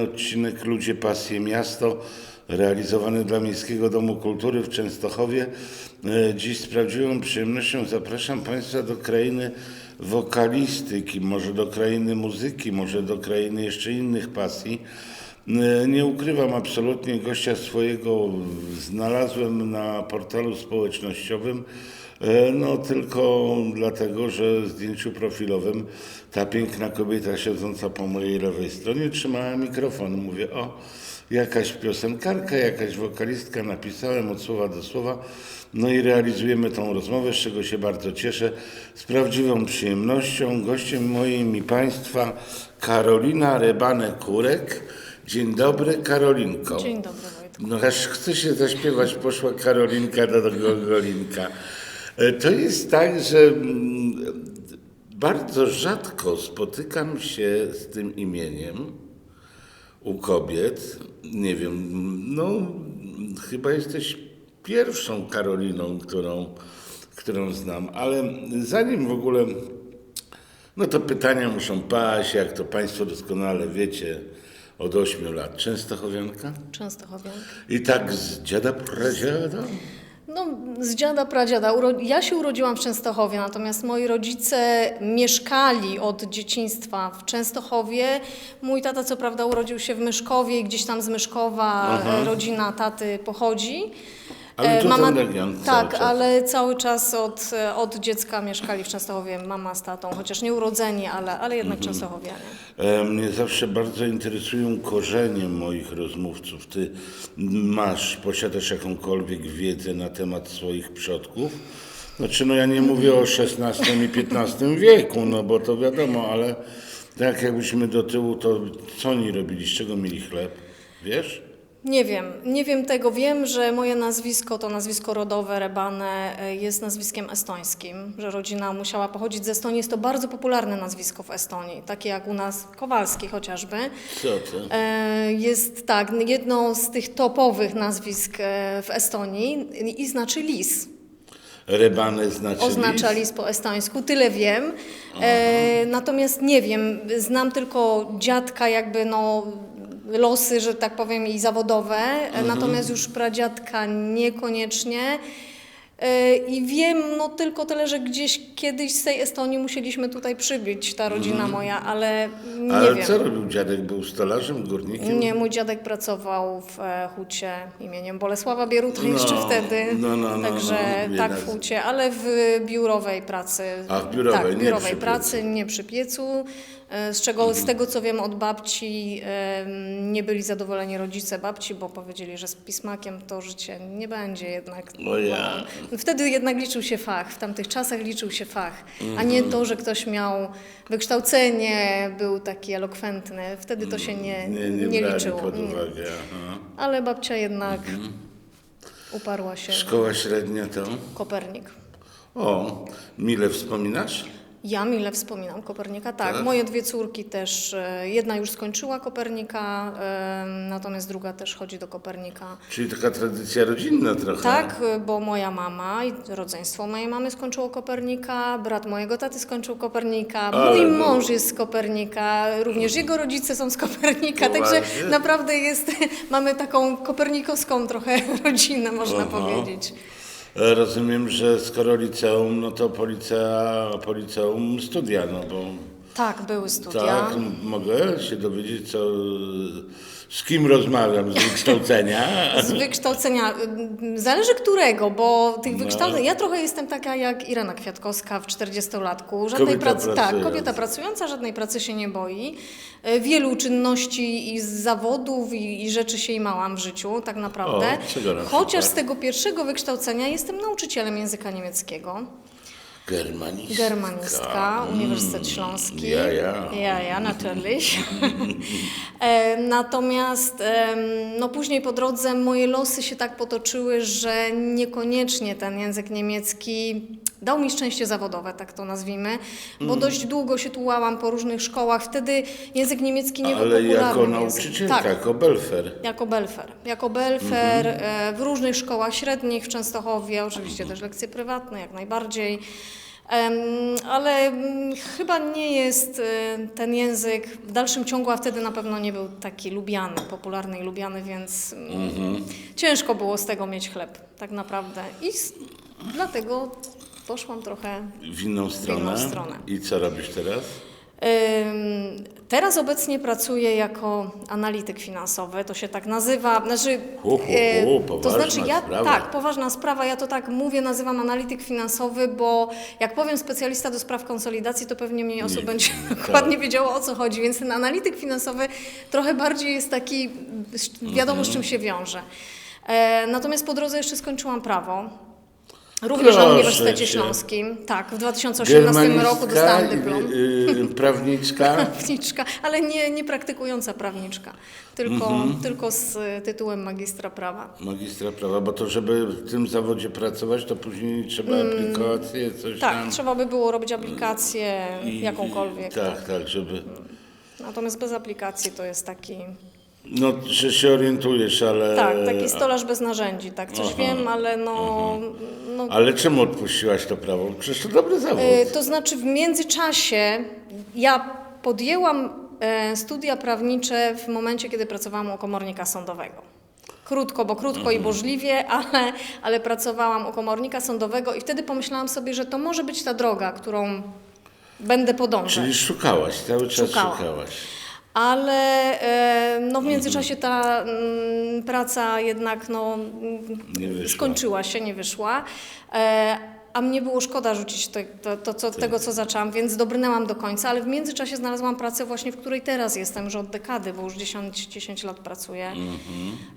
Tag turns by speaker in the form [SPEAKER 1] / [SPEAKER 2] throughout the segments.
[SPEAKER 1] odcinek Ludzie, Pasje, Miasto, realizowany dla Miejskiego Domu Kultury w Częstochowie. E, Dziś z prawdziwą przyjemnością zapraszam Państwa do krainy wokalistyki, może do krainy muzyki, może do krainy jeszcze innych pasji. E, Nie ukrywam absolutnie gościa swojego znalazłem na portalu społecznościowym. E, No tylko dlatego, że w zdjęciu profilowym ta piękna kobieta siedząca po mojej lewej stronie trzymała mikrofon. Mówię, o, jakaś piosenkarka, jakaś wokalistka, napisałem od słowa do słowa. No i realizujemy tą rozmowę, z czego się bardzo cieszę. Z prawdziwą przyjemnością gościem moim i Państwa Karolina Rebane-Kurek. Dzień dobry, Karolinko.
[SPEAKER 2] Dzień dobry Wojtku.
[SPEAKER 1] No aż chce się zaśpiewać, poszła Karolinka do Golinka. E, To jest tak, że mm, bardzo rzadko spotykam się z tym imieniem u kobiet. Nie wiem, no chyba jesteś pierwszą Karoliną, którą, którą znam, ale zanim w ogóle no to pytania muszą paść, jak to Państwo doskonale wiecie, od 8 lat. Częstochowianka?
[SPEAKER 2] Częstochowianka.
[SPEAKER 1] I tak z dziada pradziada?
[SPEAKER 2] No, z dziada, pradziada. Ja się urodziłam w Częstochowie, natomiast moi rodzice mieszkali od dzieciństwa w Częstochowie. Mój tata co prawda urodził się w Myszkowie, gdzieś tam z Myszkowa
[SPEAKER 1] Aha.
[SPEAKER 2] e, rodzina taty pochodzi.
[SPEAKER 1] Ale
[SPEAKER 2] E,
[SPEAKER 1] to ten region cały
[SPEAKER 2] Tak,
[SPEAKER 1] czas.
[SPEAKER 2] ale cały czas od, od dziecka mieszkali w Częstochowie mama z tatą, chociaż nie urodzeni, ale, ale jednak
[SPEAKER 1] Mhm.
[SPEAKER 2] Częstochowianie.
[SPEAKER 1] E, Mnie zawsze bardzo interesują korzenie moich rozmówców. Ty masz, posiadasz jakąkolwiek wiedzę na temat swoich przodków? Znaczy, no ja nie mówię o XVI i XV wieku, no bo to wiadomo, ale tak jakbyśmy do tyłu, to co oni robili, z czego mieli chleb? Wiesz?
[SPEAKER 2] Nie wiem, nie wiem tego. Wiem, że moje nazwisko, to nazwisko rodowe Rebane e, jest nazwiskiem estońskim, że rodzina musiała pochodzić z Estonii. Jest to bardzo popularne nazwisko w Estonii, takie jak u nas Kowalski chociażby.
[SPEAKER 1] Co to?
[SPEAKER 2] E, Jest tak, jedno z tych topowych nazwisk e, w Estonii i znaczy lis.
[SPEAKER 1] Rebane znaczy
[SPEAKER 2] Oznacza
[SPEAKER 1] lis?
[SPEAKER 2] lis po estońsku, tyle wiem. E, natomiast nie wiem, znam tylko dziadka jakby no losy, że tak powiem i zawodowe, e, natomiast już pradziadka niekoniecznie. E, I wiem no tylko tyle, że gdzieś kiedyś z tej Estonii musieliśmy tutaj przybyć, ta rodzina moja, ale nie
[SPEAKER 1] Ale
[SPEAKER 2] wiem.
[SPEAKER 1] co robił dziadek? Był stolarzem, górnikiem?
[SPEAKER 2] Nie, mój dziadek pracował w e, hucie imieniem Bolesława Bieruta
[SPEAKER 1] No,
[SPEAKER 2] jeszcze wtedy.
[SPEAKER 1] no, no, no,
[SPEAKER 2] Także
[SPEAKER 1] no,
[SPEAKER 2] tak w hucie, ale w biurowej pracy.
[SPEAKER 1] A, w biurowej,
[SPEAKER 2] tak,
[SPEAKER 1] nie
[SPEAKER 2] w biurowej
[SPEAKER 1] przy
[SPEAKER 2] pracy, nie przy piecu. E, Z czego, z tego co wiem od babci, nie byli zadowoleni rodzice babci, bo powiedzieli, że z pismakiem to życie nie będzie jednak.
[SPEAKER 1] O ja.
[SPEAKER 2] No, Wtedy jednak liczył się fach, w tamtych czasach liczył się fach, a nie to, że ktoś miał wykształcenie, był taki elokwentny. Wtedy to się nie,
[SPEAKER 1] Nie,
[SPEAKER 2] nie,
[SPEAKER 1] nie,
[SPEAKER 2] liczyło.
[SPEAKER 1] pod uwagę. Aha.
[SPEAKER 2] Ale babcia jednak uparła się.
[SPEAKER 1] Szkoła średnia to?
[SPEAKER 2] Kopernik.
[SPEAKER 1] O, mile wspominasz?
[SPEAKER 2] Ja mile wspominam Kopernika, tak.
[SPEAKER 1] Tak?
[SPEAKER 2] Moje dwie córki też, e, jedna już skończyła Kopernika, natomiast druga też chodzi do Kopernika.
[SPEAKER 1] Czyli taka tradycja rodzinna trochę.
[SPEAKER 2] Tak, y, bo moja mama i rodzeństwo mojej mamy skończyło Kopernika, brat mojego taty skończył Kopernika,
[SPEAKER 1] Ale
[SPEAKER 2] mój
[SPEAKER 1] no.
[SPEAKER 2] mąż jest z Kopernika, również jego rodzice są z Kopernika, także
[SPEAKER 1] Poważnie?
[SPEAKER 2] naprawdę jest, mamy taką kopernikowską trochę rodzinę, można
[SPEAKER 1] Aha.
[SPEAKER 2] powiedzieć.
[SPEAKER 1] Rozumiem, że skoro liceum, no to po, licea, po liceum studia, no bo
[SPEAKER 2] Tak, były studia.
[SPEAKER 1] tak, mogę się dowiedzieć, co, z kim rozmawiam z wykształcenia.
[SPEAKER 2] Z wykształcenia, zależy którego, bo tych
[SPEAKER 1] No.
[SPEAKER 2] wykształceń, ja trochę jestem taka jak Irena Kwiatkowska w 40-latku. Żadnej
[SPEAKER 1] Kobieta
[SPEAKER 2] pracy, tak,
[SPEAKER 1] pracująca.
[SPEAKER 2] kobieta pracująca, żadnej pracy się nie boi. Y, Wielu czynności i z zawodów i, i rzeczy się imałam w życiu, tak naprawdę.
[SPEAKER 1] O,
[SPEAKER 2] Chociaż z tego pierwszego wykształcenia jestem nauczycielem języka niemieckiego.
[SPEAKER 1] Germanistka.
[SPEAKER 2] Germanistka, Uniwersytet Śląski.
[SPEAKER 1] Ja, ja.
[SPEAKER 2] Ja, ja, natürlich. E, Natomiast no później po drodze moje losy się tak potoczyły, że niekoniecznie ten język niemiecki dał mi szczęście zawodowe, tak to nazwijmy, bo
[SPEAKER 1] Mm.
[SPEAKER 2] dość długo się tułałam po różnych szkołach. Wtedy język niemiecki nie był
[SPEAKER 1] Ale jako nauczycielka,
[SPEAKER 2] Tak,
[SPEAKER 1] jako belfer.
[SPEAKER 2] jako belfer. Jako belfer
[SPEAKER 1] Mhm.
[SPEAKER 2] e, w różnych szkołach średnich w Częstochowie, oczywiście też lekcje prywatne, jak najbardziej. Ale mm, chyba nie jest y, ten język w dalszym ciągu, a wtedy na pewno nie był taki lubiany, popularny i lubiany, więc mm, ciężko było z tego mieć chleb, tak naprawdę. I s- dlatego poszłam trochę
[SPEAKER 1] W inną stronę.
[SPEAKER 2] stronę.
[SPEAKER 1] I co robisz teraz?
[SPEAKER 2] Teraz obecnie pracuję jako analityk finansowy, to się tak nazywa. Znaczy,
[SPEAKER 1] Hu, hu, hu,
[SPEAKER 2] to znaczy ja
[SPEAKER 1] sprawa.
[SPEAKER 2] tak, poważna sprawa, ja to tak mówię, nazywam analityk finansowy, bo jak powiem specjalista do spraw konsolidacji, to pewnie mniej osób
[SPEAKER 1] Nie,
[SPEAKER 2] będzie
[SPEAKER 1] tak.
[SPEAKER 2] dokładnie wiedziało o co chodzi, więc ten analityk finansowy trochę bardziej jest taki, wiadomo z czym się wiąże. E, natomiast po drodze jeszcze skończyłam prawo. Również na
[SPEAKER 1] Proszę
[SPEAKER 2] Uniwersytecie
[SPEAKER 1] cię.
[SPEAKER 2] Śląskim. Tak, w 2018 roku dostałam dyplom.
[SPEAKER 1] y, y, prawniczka.
[SPEAKER 2] prawniczka, ale nie, nie praktykująca prawniczka, tylko,
[SPEAKER 1] Mhm.
[SPEAKER 2] tylko z tytułem magistra prawa.
[SPEAKER 1] Magistra prawa, bo to żeby w tym zawodzie pracować, to później trzeba aplikację, coś
[SPEAKER 2] Tak,
[SPEAKER 1] tam.
[SPEAKER 2] trzeba by było robić aplikację
[SPEAKER 1] I-
[SPEAKER 2] jakąkolwiek.
[SPEAKER 1] I, tak, tak, żeby...
[SPEAKER 2] Natomiast bez aplikacji to jest taki,
[SPEAKER 1] No, że się orientujesz, ale...
[SPEAKER 2] tak, taki stolarz bez narzędzi, tak, coś
[SPEAKER 1] Aha.
[SPEAKER 2] wiem, ale no, no
[SPEAKER 1] Ale czemu odpuściłaś to prawo? Przecież to dobry zawód.
[SPEAKER 2] Y, To znaczy w międzyczasie ja podjęłam e, studia prawnicze w momencie, kiedy pracowałam u komornika sądowego. Krótko, bo krótko i burzliwie, ale, ale pracowałam u komornika sądowego i wtedy pomyślałam sobie, że to może być ta droga, którą będę podążać.
[SPEAKER 1] Czyli szukałaś, cały czas
[SPEAKER 2] Szukałam.
[SPEAKER 1] szukałaś.
[SPEAKER 2] Ale e, no, w międzyczasie ta mm, praca jednak no, skończyła się, nie wyszła. E, a mnie było szkoda rzucić to, to, to, co, tego, co zaczęłam, więc dobrnęłam do końca, ale w międzyczasie znalazłam pracę właśnie, w której teraz jestem, już od dekady, bo już 10, 10 lat pracuję.
[SPEAKER 1] Mhm.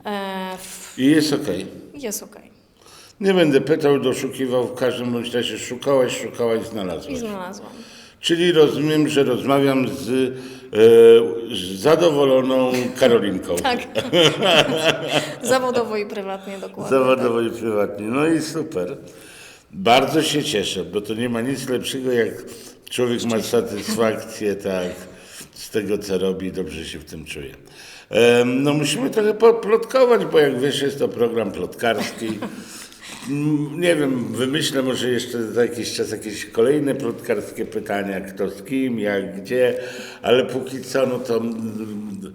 [SPEAKER 2] E, w,
[SPEAKER 1] I jest okej.
[SPEAKER 2] jest okej.
[SPEAKER 1] Nie będę pytał, doszukiwał, w każdym bądź razie szukałaś, szukałaś,
[SPEAKER 2] I
[SPEAKER 1] znalazłaś.
[SPEAKER 2] znalazłam.
[SPEAKER 1] Czyli rozumiem, że rozmawiam z, e, z zadowoloną Karolinką.
[SPEAKER 2] Tak. Zawodowo i prywatnie dokładnie.
[SPEAKER 1] Zawodowo i prywatnie. No i super. Bardzo się cieszę, bo to nie ma nic lepszego, jak człowiek ma satysfakcję tak, z tego, co robi i dobrze się w tym czuje. Em, No musimy trochę poplotkować, bo jak wiesz, jest to program plotkarski. Mm, Nie wiem, wymyślę może jeszcze za jakiś czas jakieś kolejne plotkarskie pytania, kto z kim, jak, gdzie, ale póki co, no to mm,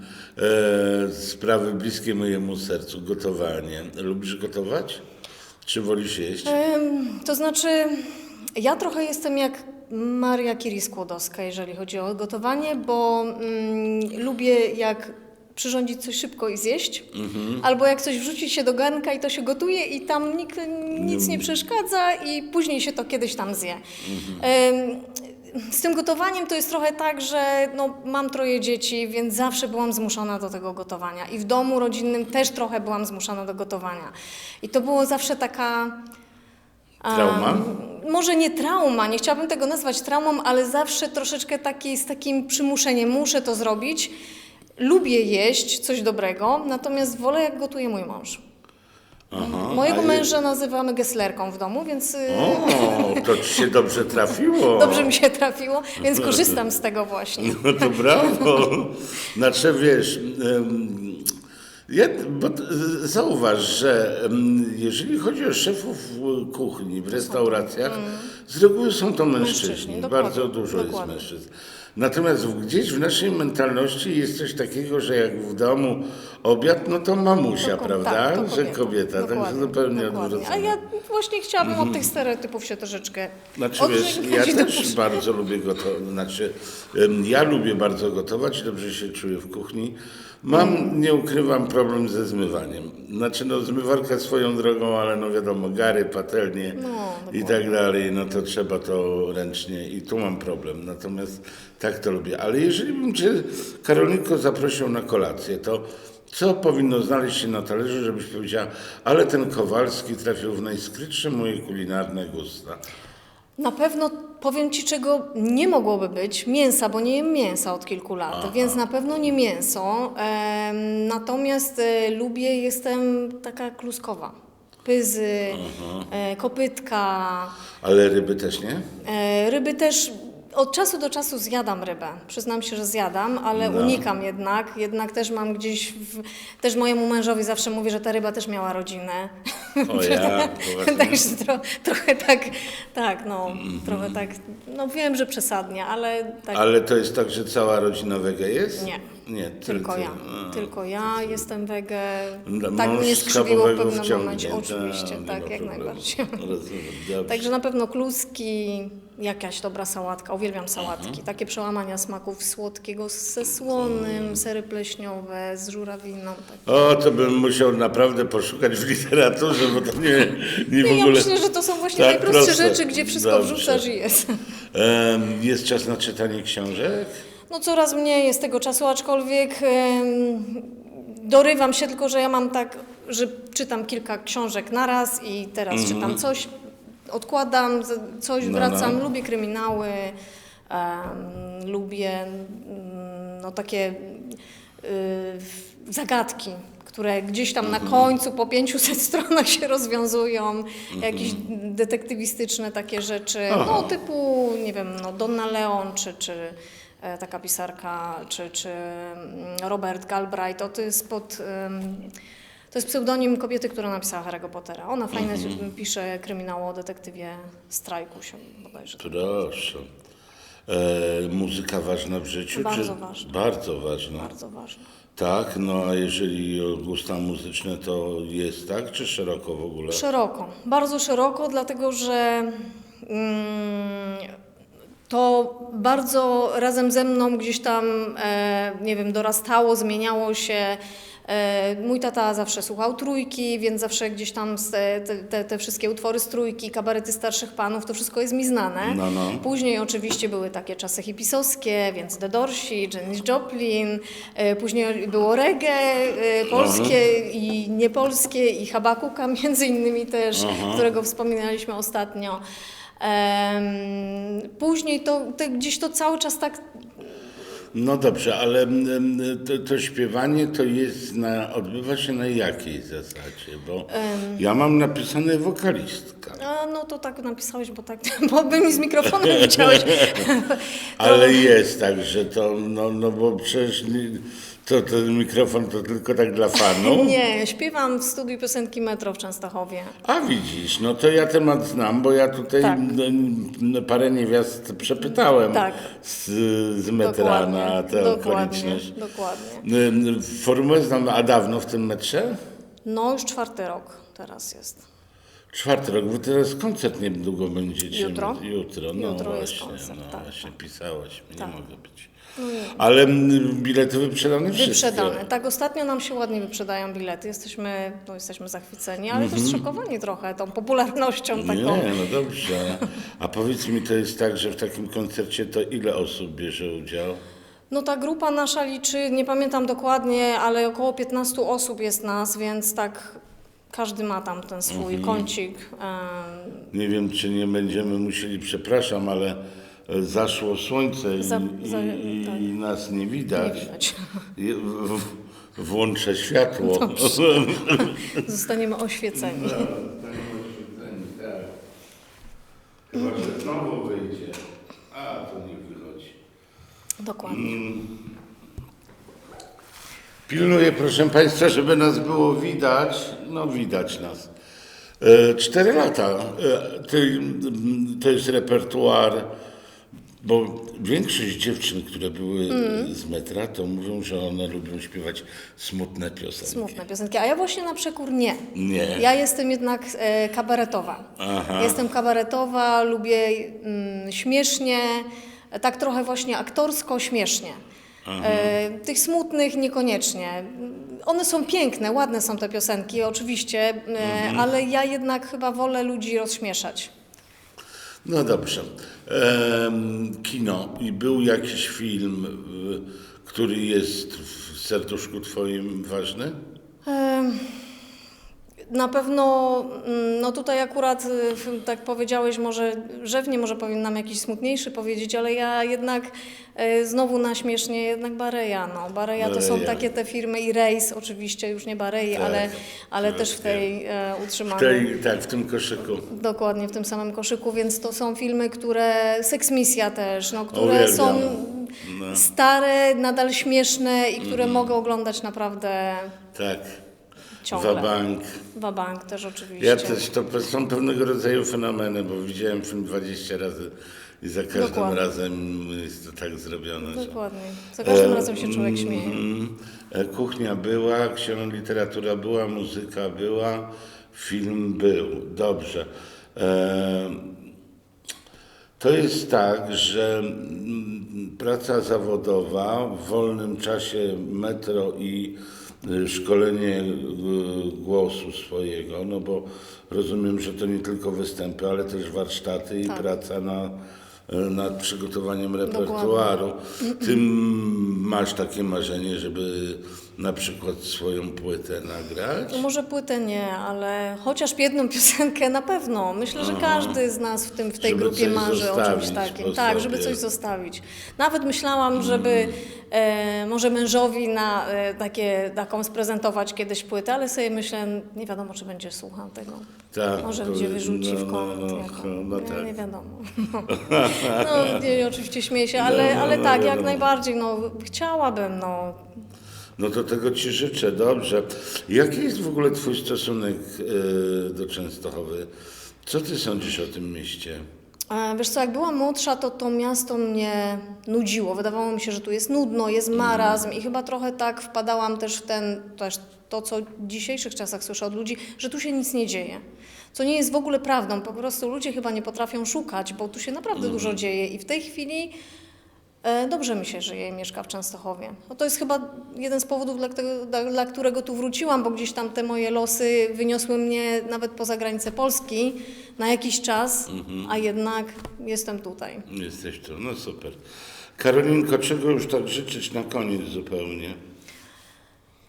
[SPEAKER 1] e, sprawy bliskie mojemu sercu, gotowanie. Lubisz gotować? Czy wolisz jeść?
[SPEAKER 2] To znaczy, ja trochę jestem jak Maria Curie Skłodowska, jeżeli chodzi o gotowanie, bo mm, lubię jak przyrządzić coś szybko i zjeść, albo jak coś wrzucić się do garnka i to się gotuje i tam nikt nic nie przeszkadza i później się to kiedyś tam zje. Em, z tym gotowaniem to jest trochę tak, że no, mam troje dzieci, więc zawsze byłam zmuszona do tego gotowania. I w domu rodzinnym też trochę byłam zmuszana do gotowania. I to było zawsze taka.
[SPEAKER 1] Trauma?
[SPEAKER 2] może nie trauma, nie chciałabym tego nazwać traumą, ale zawsze troszeczkę taki, z takim przymuszeniem. Muszę to zrobić. Lubię jeść coś dobrego, natomiast wolę jak gotuje mój mąż.
[SPEAKER 1] Aha,
[SPEAKER 2] Mojego męża nazywamy geslerką w domu, więc y,
[SPEAKER 1] O, to ci się dobrze trafiło.
[SPEAKER 2] dobrze mi się trafiło, więc korzystam z tego właśnie.
[SPEAKER 1] No to brawo. Znaczy wiesz, ja, bo, t- zauważ, że jeżeli chodzi o szefów e, kuchni w restauracjach, z reguły są to mężczyźni.
[SPEAKER 2] Mężczyźni,
[SPEAKER 1] Bardzo dużo
[SPEAKER 2] dokładnie.
[SPEAKER 1] jest mężczyzn. Natomiast gdzieś w naszej mentalności jest coś takiego, że jak w domu obiad, no to mamusia,
[SPEAKER 2] Dokładnie,
[SPEAKER 1] prawda?
[SPEAKER 2] tak, to
[SPEAKER 1] że kobieta, także
[SPEAKER 2] Dokładnie,
[SPEAKER 1] zupełnie
[SPEAKER 2] dokładnie.
[SPEAKER 1] odwrócone.
[SPEAKER 2] A ja właśnie chciałabym od tych stereotypów się troszeczkę
[SPEAKER 1] Znaczy wiesz, ja też bardzo lubię gotować, znaczy ja lubię bardzo gotować, dobrze się czuję w kuchni. Mam, nie ukrywam, problem ze zmywaniem. Znaczy no zmywarka swoją drogą, ale no wiadomo, gary, patelnie
[SPEAKER 2] No,
[SPEAKER 1] i tak dalej, no to trzeba to ręcznie i tu mam problem. Natomiast tak to lubię. Ale jeżeli bym Cię, Karolinko, zaprosił na kolację, to co powinno znaleźć się na talerzu, żebyś powiedziała, ale ten Kowalski trafił w najskrytsze moje kulinarne gusta.
[SPEAKER 2] Na pewno powiem Ci, czego nie mogłoby być. Mięsa, bo nie jem mięsa od kilku lat, więc na pewno nie mięso. Em, natomiast e, lubię, jestem taka kluskowa. Pyzy, e, kopytka,
[SPEAKER 1] Ale ryby też nie?
[SPEAKER 2] e, ryby też. Od czasu do czasu zjadam rybę. Przyznam się, że zjadam, ale
[SPEAKER 1] No.
[SPEAKER 2] unikam jednak. Jednak też mam gdzieś, w, też mojemu mężowi zawsze mówię, że ta ryba też miała rodzinę.
[SPEAKER 1] O ja?
[SPEAKER 2] Także tro, trochę tak, tak, no, trochę tak, no wiem, że przesadnie, ale tak
[SPEAKER 1] Ale to jest tak, że cała rodzina wege jest?
[SPEAKER 2] Nie.
[SPEAKER 1] Nie, ty-
[SPEAKER 2] tylko
[SPEAKER 1] ty.
[SPEAKER 2] ja.
[SPEAKER 1] A.
[SPEAKER 2] Tylko ja jestem wege.
[SPEAKER 1] No,
[SPEAKER 2] Tak mnie skrzywiło w pewnym momencie. Oczywiście, tak, jak najbardziej.
[SPEAKER 1] Rozumiem.
[SPEAKER 2] Także na pewno kluski, jakaś dobra sałatka, uwielbiam sałatki. Takie przełamania smaków słodkiego ze słonym, sery pleśniowe, z żurawiną. Tak.
[SPEAKER 1] O, to bym musiał naprawdę poszukać w literaturze, bo to nie, nie w
[SPEAKER 2] No Ja
[SPEAKER 1] ogóle...
[SPEAKER 2] myślę, że to są właśnie
[SPEAKER 1] tak
[SPEAKER 2] najprostsze
[SPEAKER 1] proste.
[SPEAKER 2] rzeczy, gdzie wszystko
[SPEAKER 1] Dobrze.
[SPEAKER 2] wrzucasz i jest.
[SPEAKER 1] Em, Jest czas na czytanie książek?
[SPEAKER 2] No coraz mniej jest tego czasu, aczkolwiek em, dorywam się tylko, że ja mam tak, że czytam kilka książek naraz i teraz czytam coś, odkładam, coś
[SPEAKER 1] Mhm. No,
[SPEAKER 2] wracam,
[SPEAKER 1] no.
[SPEAKER 2] lubię kryminały, em, lubię mm, no takie y, zagadki, które gdzieś tam
[SPEAKER 1] Mhm.
[SPEAKER 2] na końcu po 500 stronach się rozwiązują, jakieś detektywistyczne takie rzeczy, no
[SPEAKER 1] Aha.
[SPEAKER 2] typu, nie wiem, no Donna Leon, czy, czy e, taka pisarka, czy, czy mm, Robert Galbraith, to, jest pod... em, to jest pseudonim kobiety, która napisała Harry'ego Pottera. Ona fajnie
[SPEAKER 1] Mhm.
[SPEAKER 2] pisze kryminał o detektywie Strajku się bodajże.
[SPEAKER 1] Proszę. E, muzyka ważna w życiu?
[SPEAKER 2] Bardzo
[SPEAKER 1] czy...
[SPEAKER 2] ważna.
[SPEAKER 1] Bardzo ważna.
[SPEAKER 2] Bardzo ważne.
[SPEAKER 1] Tak, no a jeżeli gusta muzyczne, to jest tak, czy szeroko w ogóle?
[SPEAKER 2] Szeroko, bardzo szeroko, dlatego że mm, to bardzo razem ze mną gdzieś tam, e, nie wiem, dorastało, zmieniało się. E, mój tata zawsze słuchał trójki, więc zawsze gdzieś tam te, te, wszystkie utwory z trójki, kabarety starszych panów, to wszystko jest mi znane.
[SPEAKER 1] No, no.
[SPEAKER 2] Później oczywiście były takie czasy hipisowskie, więc The Dorsi, Janis Joplin, e, później było reggae e, polskie i niepolskie i Habakuka między innymi też, którego wspominaliśmy ostatnio. Później to, to gdzieś to cały czas tak
[SPEAKER 1] No dobrze, ale mm, to, to śpiewanie to jest na, odbywa się na jakiej zasadzie? Bo ja mam napisane wokalistka.
[SPEAKER 2] A, no to tak napisałeś, bo tak, bo by mi z mikrofonem chciałeś.
[SPEAKER 1] Ale jest tak, że to, no, no bo przecież nie- to ten mikrofon to tylko tak dla fanów.
[SPEAKER 2] Nie, śpiewam w studiu piosenki Metro w Częstochowie.
[SPEAKER 1] A widzisz, no to ja temat znam, bo ja tutaj
[SPEAKER 2] Tak.
[SPEAKER 1] parę niewiast przepytałem
[SPEAKER 2] Tak.
[SPEAKER 1] z, z metra na tę
[SPEAKER 2] dokładnie,
[SPEAKER 1] okoliczność.
[SPEAKER 2] dokładnie.
[SPEAKER 1] Formułę znam, a dawno w tym metrze?
[SPEAKER 2] No już czwarty rok teraz jest.
[SPEAKER 1] Czwarty rok, bo teraz koncert niedługo będziecie.
[SPEAKER 2] Jutro?
[SPEAKER 1] Jutro, no
[SPEAKER 2] Jutro jest
[SPEAKER 1] właśnie,
[SPEAKER 2] koncert,
[SPEAKER 1] no
[SPEAKER 2] tak,
[SPEAKER 1] właśnie pisałaś, nie
[SPEAKER 2] Tak.
[SPEAKER 1] mogę być. Ale bilety wyprzedane wszystkie.
[SPEAKER 2] Wyprzedane. Tak, ostatnio nam się ładnie wyprzedają bilety. Jesteśmy, no, jesteśmy zachwyceni, ale też zszokowani trochę tą popularnością taką.
[SPEAKER 1] Nie, no dobrze. A powiedz mi, to jest tak, że w takim koncercie to ile osób bierze udział?
[SPEAKER 2] No ta grupa nasza liczy, nie pamiętam dokładnie, ale około 15 osób jest nas, więc tak każdy ma tam ten swój kącik. em,
[SPEAKER 1] Nie wiem, czy nie będziemy musieli, przepraszam, ale zaszło słońce i,
[SPEAKER 2] Za- za-
[SPEAKER 1] i,
[SPEAKER 2] tak.
[SPEAKER 1] i nas nie widać.
[SPEAKER 2] Nie widać.
[SPEAKER 1] W- Włączę światło.
[SPEAKER 2] Zostaniemy oświeceni.
[SPEAKER 1] Chyba, że znowu wyjdzie. A, to nie wychodzi.
[SPEAKER 2] Dokładnie.
[SPEAKER 1] Pilnuję, proszę Państwa, żeby nas było widać. No, widać nas. E, Cztery lata. E, To jest repertuar, bo większość dziewczyn, które były
[SPEAKER 2] Mm.
[SPEAKER 1] z metra, to mówią, że one lubią śpiewać smutne piosenki.
[SPEAKER 2] Smutne piosenki, a ja właśnie na przekór nie.
[SPEAKER 1] Nie.
[SPEAKER 2] Ja jestem jednak e, kabaretowa.
[SPEAKER 1] Aha.
[SPEAKER 2] Jestem kabaretowa, lubię mm, śmiesznie, tak trochę właśnie aktorsko śmiesznie. E, tych smutnych niekoniecznie. One są piękne, ładne są te piosenki, oczywiście, e,
[SPEAKER 1] Mhm.
[SPEAKER 2] ale ja jednak chyba wolę ludzi rozśmieszać.
[SPEAKER 1] No dobrze. Kino. I był jakiś film, który jest w serduszku Twoim ważny?
[SPEAKER 2] Na pewno, mm, no tutaj akurat, y, tak powiedziałeś, może rzewnie, może powinnam jakiś smutniejszy powiedzieć, ale ja jednak znowu na śmiesznie, jednak Bareja, no. Bareja to są
[SPEAKER 1] Bareja.
[SPEAKER 2] takie te firmy i Rejs, oczywiście już nie Barei,
[SPEAKER 1] Tak,
[SPEAKER 2] ale, ale
[SPEAKER 1] tak,
[SPEAKER 2] też w tej e,
[SPEAKER 1] W
[SPEAKER 2] utrzymanej.
[SPEAKER 1] tej, tak, w tym koszyku.
[SPEAKER 2] Dokładnie w tym samym koszyku, więc to są filmy, które, seksmisja też, no, które
[SPEAKER 1] Uwielbiam.
[SPEAKER 2] są
[SPEAKER 1] No.
[SPEAKER 2] stare, nadal śmieszne i które
[SPEAKER 1] Mhm.
[SPEAKER 2] mogę oglądać naprawdę
[SPEAKER 1] Tak.
[SPEAKER 2] ciągle.
[SPEAKER 1] Wabank.
[SPEAKER 2] Wabank też oczywiście.
[SPEAKER 1] Ja też, to są pewnego rodzaju fenomeny, bo widziałem film 20 razy i za każdym
[SPEAKER 2] Dokładnie.
[SPEAKER 1] razem jest to tak zrobione.
[SPEAKER 2] Dokładnie. Za każdym razem się człowiek śmieje.
[SPEAKER 1] Mm, e, Kuchnia była, książka literatura była, muzyka była, film był. Dobrze. E, To jest tak, że mm, praca zawodowa w wolnym czasie metro i y, szkolenie y, głosu swojego, no bo rozumiem, że to nie tylko występy, ale też warsztaty i
[SPEAKER 2] Tak.
[SPEAKER 1] praca na, nad przygotowaniem repertuaru. Ty masz takie marzenie, żeby na przykład swoją płytę nagrać?
[SPEAKER 2] No może płytę nie, ale chociaż jedną piosenkę na pewno. Myślę, że każdy z nas w, tym, w tej
[SPEAKER 1] Żeby
[SPEAKER 2] grupie marzy o czymś takim. Tak, żeby coś zostawić. Nawet myślałam, żeby e, może mężowi na e, takie, taką sprezentować kiedyś płytę, ale sobie myślę, nie wiadomo, czy będzie słuchał tego.
[SPEAKER 1] Tak,
[SPEAKER 2] Może
[SPEAKER 1] to-
[SPEAKER 2] gdzie wyrzuci
[SPEAKER 1] no,
[SPEAKER 2] w kąt.
[SPEAKER 1] no, no, no
[SPEAKER 2] nie,
[SPEAKER 1] tak.
[SPEAKER 2] nie wiadomo. No, nie, oczywiście śmieję się, ale,
[SPEAKER 1] no,
[SPEAKER 2] ale
[SPEAKER 1] no,
[SPEAKER 2] tak, jak najbardziej. No, chciałabym, no,
[SPEAKER 1] No to tego Ci życzę, dobrze. Jaki jest w ogóle Twój stosunek e, do Częstochowy? Co Ty sądzisz o tym mieście?
[SPEAKER 2] Wiesz co, jak byłam młodsza, to to miasto mnie nudziło. Wydawało mi się, że tu jest nudno, jest marazm i chyba trochę tak wpadałam też w ten, też to, co w dzisiejszych czasach słyszę od ludzi, że tu się nic nie dzieje. Co nie jest w ogóle prawdą. Po prostu ludzie chyba nie potrafią szukać, bo tu się naprawdę dużo dzieje i w tej chwili dobrze mi się żyje i mieszka w Częstochowie. No to jest chyba jeden z powodów, dla, którego- dla, którego tu wróciłam, bo gdzieś tam te moje losy wyniosły mnie nawet poza granicę Polski na jakiś czas, a jednak jestem tutaj.
[SPEAKER 1] Jesteś tu, no super. Karolinko, czego już tak życzyć na koniec zupełnie?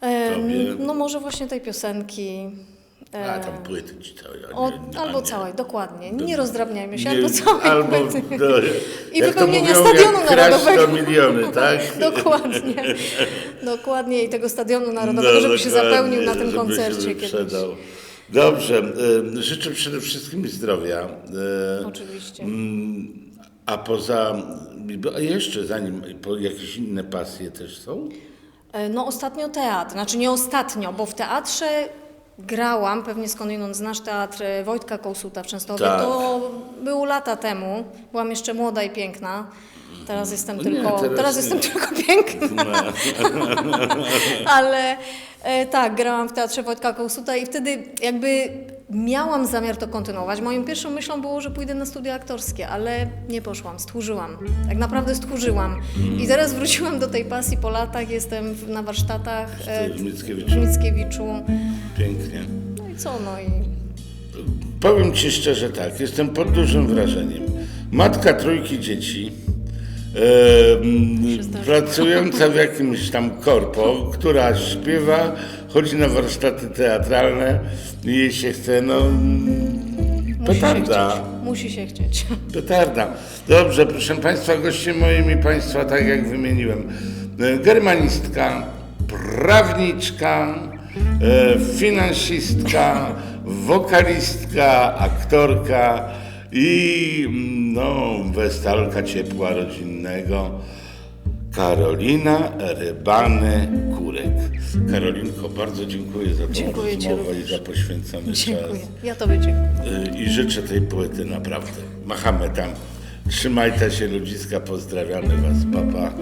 [SPEAKER 2] E,
[SPEAKER 1] Tobie?
[SPEAKER 2] no może właśnie tej piosenki. E,
[SPEAKER 1] A, tam płyty całej. a
[SPEAKER 2] o,
[SPEAKER 1] nie-
[SPEAKER 2] albo
[SPEAKER 1] nie.
[SPEAKER 2] całej, dokładnie. Nie rozdrabniajmy się,
[SPEAKER 1] Nie,
[SPEAKER 2] albo całej
[SPEAKER 1] albo, no,
[SPEAKER 2] I
[SPEAKER 1] to
[SPEAKER 2] wypełnienia
[SPEAKER 1] mówią,
[SPEAKER 2] Stadionu Narodowego.
[SPEAKER 1] 100 miliony, tak?
[SPEAKER 2] Dokładnie. Dokładnie i tego Stadionu Narodowego, żeby się
[SPEAKER 1] No,
[SPEAKER 2] zapełnił na tym koncercie kiedyś.
[SPEAKER 1] Dobrze, e, życzę przede wszystkim zdrowia. e,
[SPEAKER 2] Oczywiście.
[SPEAKER 1] Mm, A poza, a jeszcze zanim, jakieś inne pasje też są?
[SPEAKER 2] E, No ostatnio teatr, znaczy nie ostatnio, bo w teatrze grałam, pewnie skądinąd znasz teatr Wojtka Kołsuta w Częstochowie.
[SPEAKER 1] Tak.
[SPEAKER 2] To było lata temu, byłam jeszcze młoda i piękna. Teraz jestem
[SPEAKER 1] Nie,
[SPEAKER 2] tylko,
[SPEAKER 1] teraz
[SPEAKER 2] teraz, jestem tylko piękna. Ale e, tak, grałam w teatrze Wojtka Kołsuta i wtedy jakby miałam zamiar to kontynuować. Moją pierwszą myślą było, że pójdę na studia aktorskie, ale nie poszłam, stchórzyłam. Tak naprawdę stchórzyłam. I teraz wróciłam do tej pasji po latach, jestem na warsztatach e,
[SPEAKER 1] W Mickiewiczu.
[SPEAKER 2] w Mickiewiczu.
[SPEAKER 1] Pięknie.
[SPEAKER 2] No i co, no i
[SPEAKER 1] Powiem Ci szczerze tak, jestem pod dużym wrażeniem. Matka trójki dzieci, e,
[SPEAKER 2] zdarza.
[SPEAKER 1] pracująca w jakimś tam korpo, która śpiewa, chodzi na warsztaty teatralne i jej się chce, no...
[SPEAKER 2] musi się
[SPEAKER 1] Petarda.
[SPEAKER 2] chcieć. Musi się chcieć.
[SPEAKER 1] Petarda. Dobrze, proszę Państwa, goście moimi Państwa, tak jak wymieniłem, e, germanistka, prawniczka, e, finansistka, wokalistka, aktorka i mm, no, westalka ciepła rodzinnego. Karolina Rybany-Kurek. Karolinko, bardzo dziękuję za tę
[SPEAKER 2] Dziękuję
[SPEAKER 1] rozmowę i za poświęcony
[SPEAKER 2] Dziękuję.
[SPEAKER 1] czas.
[SPEAKER 2] Ja Tobie dziękuję.
[SPEAKER 1] Y, i życzę tej płyty naprawdę. Machamy tam. Trzymajcie się ludziska, pozdrawiamy Was, papa.